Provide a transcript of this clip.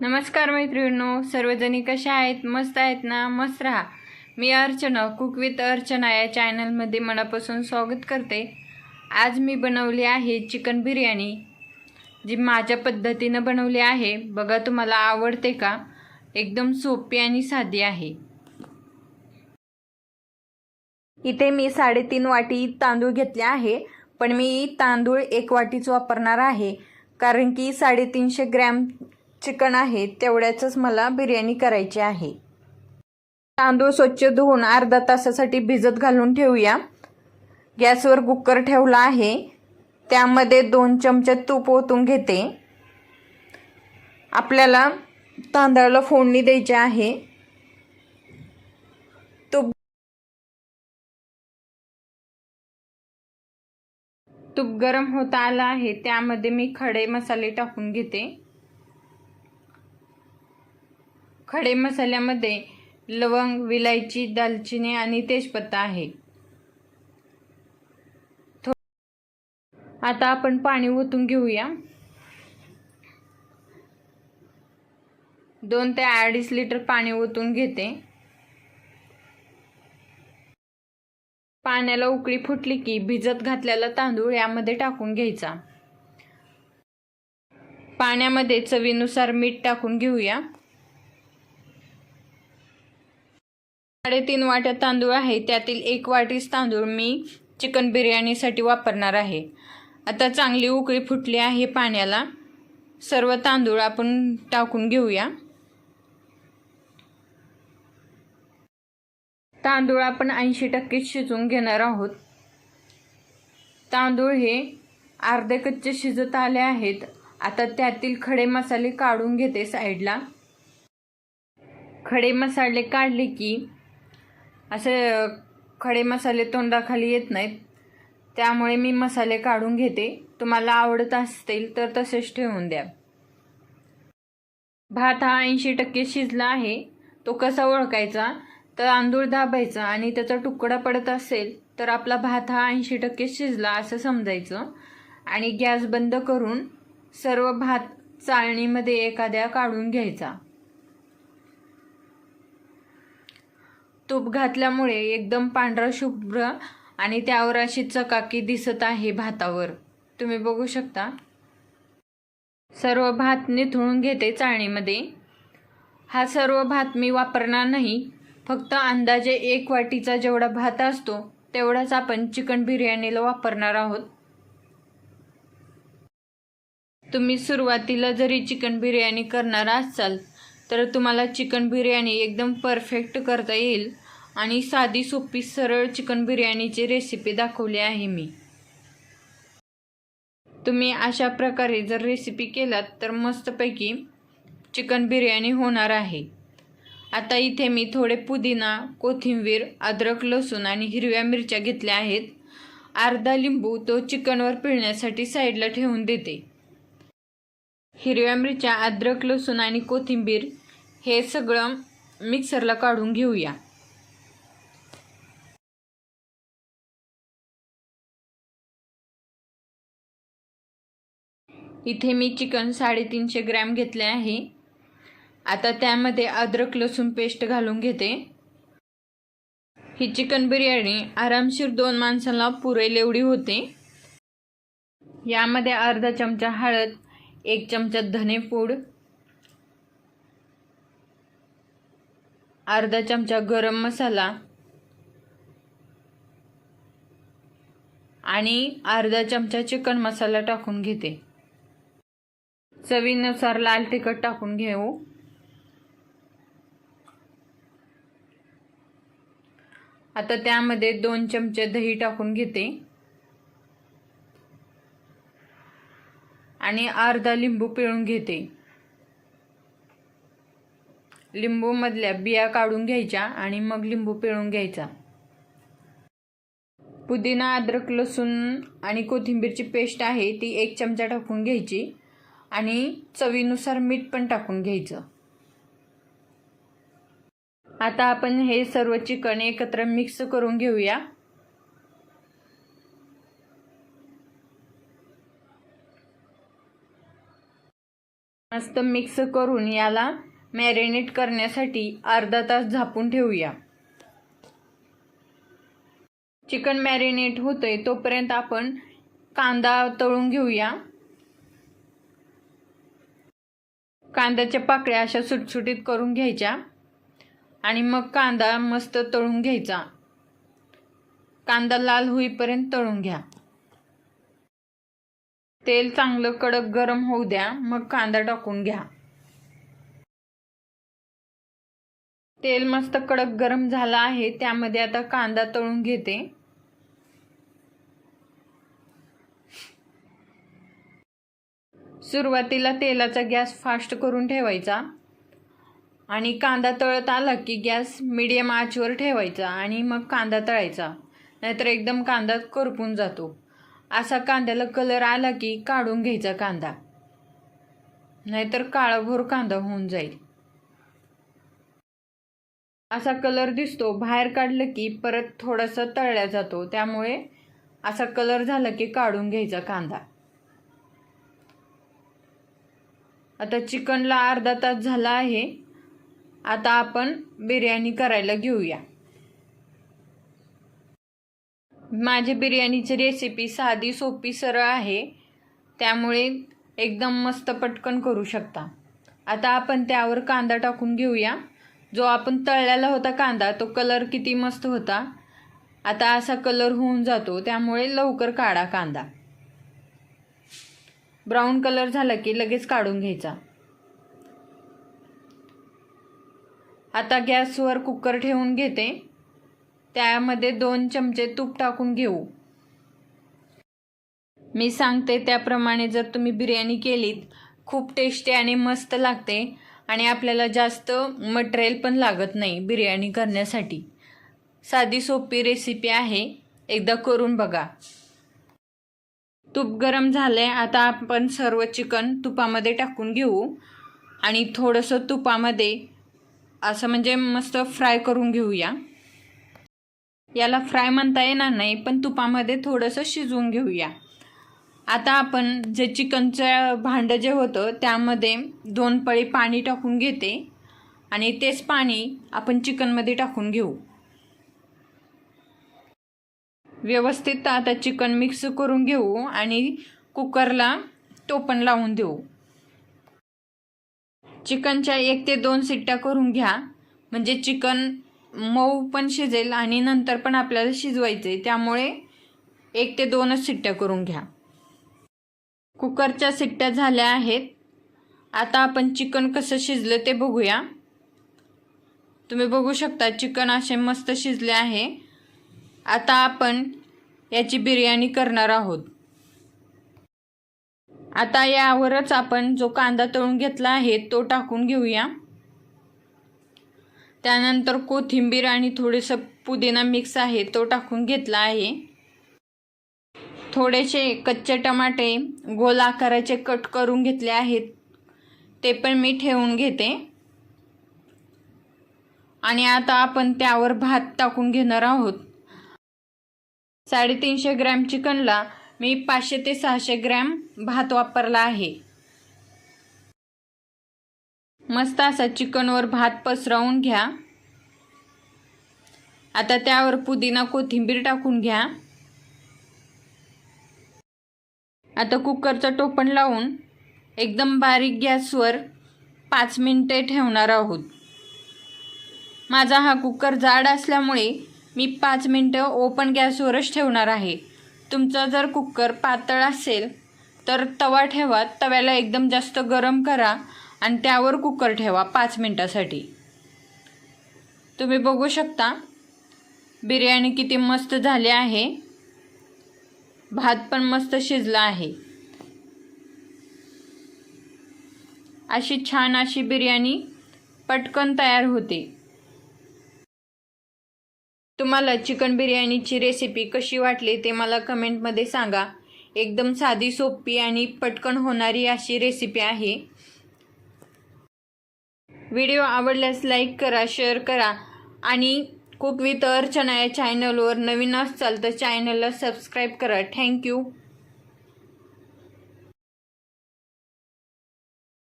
नमस्कार मैत्रिणींनो सर्वजणी कशा आहेत? मस्त आहेत ना? मस्त राहा. मी अर्चना कुक विथ अर्चना या चॅनलमध्ये मनापासून स्वागत करते. आज मी बनवली आहे चिकन बिर्याणी जी माझ्या पद्धतीनं बनवली आहे. बघा तुम्हाला आवडते का? एकदम सोपी आणि साधी आहे. इथे मी साडेतीन वाटी तांदूळ घेतले आहे पण मी तांदूळ एक वाटीच वापरणार आहे कारण की साडेतीनशे ग्रॅम चिकन आहे तेवढ्याचंच मला बिर्याणी करायची आहे. तांदूळ स्वच्छ धुवून अर्धा तासासाठी भिजत घालून ठेवूया. गॅसवर कुकर ठेवला आहे. त्यामध्ये दोन चमचे तूप ओतून घेते. आपल्याला तांदळाला फोडणी द्यायची आहे. तूप तूप गरम होत आलं आहे. त्यामध्ये मी खडे मसाले टाकून घेते. खडे मसाल्यामध्ये लवंग विलायची दालचिनी आणि तेजपत्ता आहे. आता आपण पाणी ओतून घेऊया. दोन ते अडीच लिटर पाणी ओतून घेते. पाण्याला उकळी फुटली की भिजत घातलेला तांदूळ यामध्ये टाकून घ्यायचा. पाण्यामध्ये चवीनुसार मीठ टाकून घेऊया. साडेतीन वाट्या तांदूळ आहे. त्यातील एक वाटीच तांदूळ मी चिकन बिर्याणीसाठी वापरणार आहे. आता चांगली उकळी फुटली आहे पाण्याला. सर्व तांदूळ आपण टाकून घेऊया. तांदूळ आपण ऐंशी टक्के शिजवून घेणार आहोत. तांदूळ हे अर्धे कच्चे शिजत आले आहेत. आता त्यातील खडे मसाले काढून घेते साईडला. खडे मसाले काढले की असे खडे मसाले तोंडाखाली येत नाहीत. त्यामुळे मी मसाले काढून घेते. तुम्हाला आवडत असतील तर तसेच ठेवून द्या. भात हा ऐंशी टक्के शिजला आहे. तो कसा ओळखायचा? तर तांदूळ दाबायचा आणि त्याचा तुकडा पडत असेल तर आपला भात हा ऐंशी टक्के शिजला असं समजायचं. आणि गॅस बंद करून सर्व भात चाळणीमध्ये एखाद्या काढून घ्यायचा. तूप घातल्यामुळे एकदम पांढरा शुभ्र आणि त्यावर अशी चकाकी दिसत आहे भातावर. तुम्ही बघू शकता. सर्व भात निथळून घेते चाळणीमध्ये. हा सर्व भात मी वापरणार नाही. फक्त अंदाजे एक वाटीचा जेवढा भात असतो तेवढाच आपण चिकन बिर्याणीला वापरणार आहोत. तुम्ही सुरुवातीला जरी चिकन बिर्याणी करणार असाल तर तुम्हाला चिकन बिर्याणी एकदम परफेक्ट करता येईल. आणि साधी सोपी सरळ चिकन बिर्याणीची रेसिपी दाखवली आहे मी. तुम्ही अशा प्रकारे जर रेसिपी केलात तर मस्तपैकी चिकन बिर्याणी होणार आहे. आता इथे मी थोडे पुदिना कोथिंबीर अद्रक लसूण आणि हिरव्या मिरच्या घेतल्या आहेत. अर्धा लिंबू तो चिकनवर पिळण्यासाठी साईडला ठेवून देते. हिरव्या मिरच्या अद्रक लसूण आणि कोथिंबीर हे सगळं मिक्सरला काढून घेऊया. इथे मी चिकन साडेतीनशे ग्रॅम घेतले आहे. आता त्यामध्ये अद्रक लसूण पेस्ट घालून घेते. ही चिकन बिर्याणी आरामशीर दोन माणसांना पुरेल एवढी होते. यामध्ये अर्धा चमचा हळद एक चमचा धनेपूड अर्धा चमचा गरम मसाला आणि अर्धा चमचा चिकन मसाला टाकून घेते. चवीनुसार लाल तिखट टाकून घेऊ. आता त्यामध्ये दोन चमचे दही टाकून घेते. आणि अर्धा लिंबू पिळून घेते. लिंबूमधल्या बिया काढून घ्यायच्या आणि मग लिंबू पिळून घ्यायचा. पुदिना अद्रक लसूण आणि कोथिंबीरची पेस्ट आहे ती एक चमचा टाकून घ्यायची आणि चवीनुसार मीठ पण टाकून घ्यायचं. आता आपण हे सर्व चिकन एकत्र मिक्स करून घेऊया. मस्त मिक्स करून याला मॅरिनेट करण्यासाठी अर्धा तास झापून ठेवूया. चिकन मॅरिनेट होतंय तोपर्यंत आपण कांदा तळून घेऊया. कांद्याच्या पाकळ्या अशा सुटसुटीत करून घ्यायच्या आणि मग कांदा मस्त तळून घ्यायचा. कांदा लाल होईपर्यंत तळून घ्या. तेल चांगलं कडक गरम होऊ द्या मग कांदा टाकून घ्या. तेल मस्त कडक गरम झालं आहे त्यामध्ये आता कांदा तळून घेते. सुरुवातीला तेलाचा गॅस फास्ट करून ठेवायचा. आणि कांदा तळत आला की गॅस मिडियम आचवर ठेवायचा आणि मग कांदा तळायचा. नाहीतर एकदम कांदा करपून जातो. असा कांद्याला कलर आला की काढून घ्यायचा कांदा. नाहीतर काळाभोर कांदा होऊन जाईल. असा कलर दिसतो बाहेर काढलं की परत थोडासा तळला जातो. त्यामुळे असा कलर झाला की काढून घ्यायचा कांदा. आता चिकनला अर्धा तास झाला आहे. आता आपण बिर्याणी करायला घेऊया. माझी बिर्याणीची रेसिपी साधी सोपी सरळ आहे. त्यामुळे एकदम मस्त पटकन करू शकता. आता आपण त्यावर कांदा टाकून घेऊया. जो आपण तळलेला होता कांदा तो कलर किती मस्त होता. आता असा कलर होऊन जातो. त्यामुळे लवकर काढा कांदा. ब्राऊन कलर झाला की लगेच काढून घ्यायचा. आता गॅसवर कुकर ठेवून घेते. त्यामध्ये दोन चमचे तूप टाकून घेऊ. मी सांगते त्याप्रमाणे जर तुम्ही बिर्याणी केलीत खूप टेस्टी आणि मस्त लागते आणि आपल्याला जास्त मटेरियल पण लागत नाही बिर्याणी करण्यासाठी. साधी सोपी रेसिपी आहे एकदा करून बघा. तूप गरम झालं आहे आता आपण सर्व चिकन तुपामध्ये टाकून घेऊ आणि थोडंसं तुपामध्ये असं म्हणजे मस्त फ्राय करून घेऊया. याला फ्राय म्हणता येणार नाही पण तुपामध्ये थोडंसं शिजवून घेऊया. आता आपण जे चिकनचं भांडं जे होतं त्यामध्ये दोन पळी पाणी टाकून घेते. आणि तेच पाणी आपण चिकनमध्ये टाकून घेऊ. व्यवस्थित आता चिकन मिक्स करून घेऊ आणि कुकरला टोपण लावून देऊ. चिकनच्या एक ते दोन सिट्ट्या करून घ्या. म्हणजे चिकन मऊ पण शिजेल आणि नंतर पण आपल्याला शिजवायचे त्यामुळे एक ते दोनच सिट्ट्या करून घ्या. कुकरच्या सिट्ट्या झाल्या आहेत. आता आपण चिकन कसं शिजलं ते बघूया. तुम्ही बघू शकता चिकन असे मस्त शिजले आहे. आता आपण याची बिर्याणी करणार आहोत. आता यावरच आपण जो कांदा तळून घेतला आहे तो टाकून घेऊया. त्यानंतर कोथिंबीर आणि थोडंसं पुदिना मिक्स आहे तो टाकून घेतला आहे. थोडेसे कच्चे टमाटे गोल आकाराचे कट करून घेतले आहेत. ते पण मी ठेवून घेते. आणि आता आपण त्यावर भात टाकून घेणार आहोत. साडेतीनशे ग्रॅम चिकनला मी पाचशे ते सहाशे ग्रॅम भात वापरला आहे. मस्त असा चिकनवर भात पसरवून घ्या. आता त्यावर पुदिना कोथिंबीर टाकून घ्या. आता कुकरचं टोपण लावून एकदम बारीक गॅसवर पाच मिनटे ठेवणार आहोत. माझा हा कुकर जाड असल्यामुळे मी पाच मिनटं ओपन गॅसवरच ठेवणार आहे. तुमचा जर कुकर पातळ असेल तर तवा ठेवा तव्याला एकदम जास्त गरम करा आणि त्यावर कुकर ठेवा पाच मिनटासाठी. तुम्ही बघू शकता बिर्याणी किती मस्त झाली आहे. भात पण मस्त शिजला आहे. अशी छान अशी बिर्याणी पटकन तयार होते. तुम्हाला चिकन बिर्याणीची रेसिपी कशी वाटली ते मला कमेंटमध्ये सांगा. एकदम साधी सोपी आणि पटकन होणारी अशी रेसिपी आहे. व्हिडिओ आवडल्यास लाईक करा शेअर करा आणि कुक विथ अर्चना या चॅनलवर नवीन असाल तर चॅनलला सबस्क्राईब करा. थँक्यू